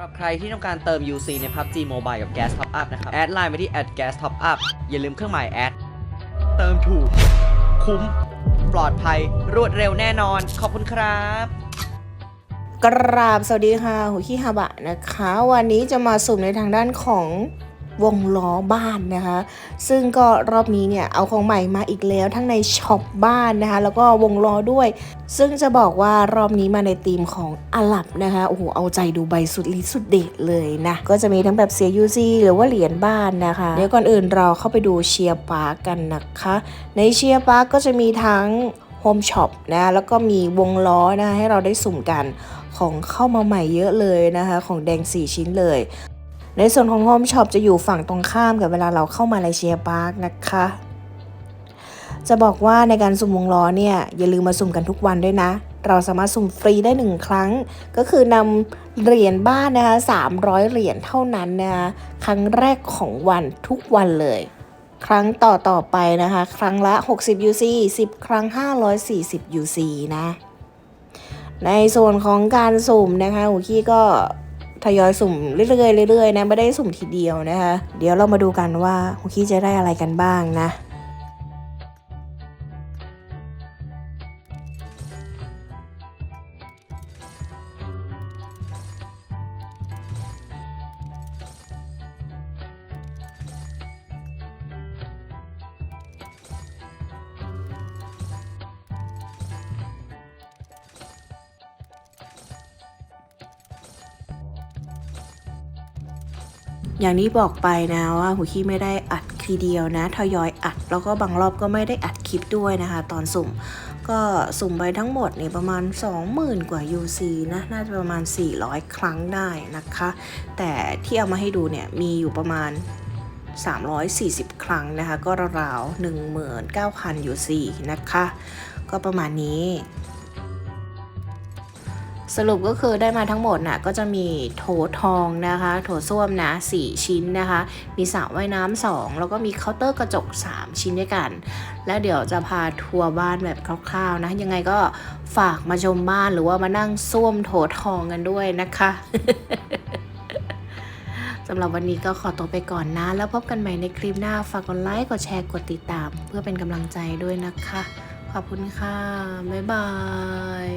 หรับใครที่ต้องการเติม UC ใน PUBG Mobile กับ Gas Top Up นะครับ แอดไลน์ไปที่ @gas top up อย่าลืมเครื่องหมายแอด เติมถูก คุ้ม ปลอดภัย รวดเร็วแน่นอน ขอบคุณครับ กราบสวัสดีค่ะหูขี้ฮาบะนะคะ วันนี้จะมาสุ่มในทางด้านของ วงล้อบ้านนะคะ ซึ่งก็รอบนี้เนี่ยเอาของใหม่มาอีกแล้วทั้งในช็อปบ้านนะคะ แล้วก็วงล้อด้วย ซึ่งจะบอกว่ารอบนี้มาในธีมของอาหรับนะคะโอ้โหเอาใจดูใบสุดฤทธิ์สุดเด็ดเลยนะก็จะมีทั้งแบบเสียยูซีหรือว่าเหรียญบ้านนะคะเดี๋ยวก่อนอื่นเราเข้าไปดูเชียร์ปาร์กกันนะคะ ในเชียร์ปาร์กก็จะมีทั้งโฮมช็อปนะแล้วก็มีวงล้อนะคะให้เราได้สุ่มกันของเข้ามาใหม่เยอะเลยนะคะ ของแดง 4 ชิ้นเลย ในส่วนของโฮมช็อปจะอยู่ฝั่งตรงข้ามกับเวลาเราเข้ามาเลเซียพาร์คนะคะ จะบอกว่าในการสุ่มวงล้อเนี่ยอย่าลืมมาสุ่มกันทุกวันด้วยนะ เราสามารถสุ่มฟรีได้หนึ่งครั้ง ก็คือนำเหรียญบ้านนะคะ300 เหรียญเท่านั้นนะคะครั้งแรกของวันทุกวันเลย ครั้งต่อต่อไปนะคะ ครั้งละ 60 UC 10 ครั้ง 540 UC นะในส่วนของการสุ่มนะคะหูกี้ก็ ทยอยสุ่มเรื่อยๆเรื่อยๆนะไม่ได้สุ่มทีเดียวนะคะ เดี๋ยวเรามาดูกันว่าคุกกี้จะได้อะไรกันบ้างนะ อย่างที่บอกไปนะว่าหูขี้ไม่ได้อัดทีเดียวนะทยอยอัด แล้วก็บางรอบก็ไม่ได้อัดคลิปด้วยนะคะ ตอนสุ่มก็สุ่มไปทั้งหมดเนี่ยประมาณ 20,000 กว่า UC นะน่าจะประมาณ 400 ครั้งได้นะคะ แต่ที่เอามาให้ดูเนี่ยมีอยู่ประมาณ 340 ครั้งนะคะ ก็ราวๆ19,000 UC นะคะ ก็ประมาณนี้ สรุปก็คือได้มาทั้งหมดน่ะก็จะมีโถทองนะคะ โถส้วมนะ4ชิ้นนะคะ มีสระว่ายน้ำสองแล้วก็มีเคาน์เตอร์กระจก 3 ชิ้นด้วยกัน แล้วเดี๋ยวจะพาทัวร์บ้านแบบคร่าวๆนะ ยังไงก็ฝากมาชมบ้านหรือว่ามานั่งส้วมโถทองกันด้วยนะคะสำหรับวันนี้ก็ขอตัวไปก่อนนะ แล้วพบกันใหม่ในคลิปหน้า ฝากกดไลค์ กดแชร์ กดติดตาม เพื่อเป็นกำลังใจด้วยนะคะ ขอบคุณค่ะ บ๊ายบาย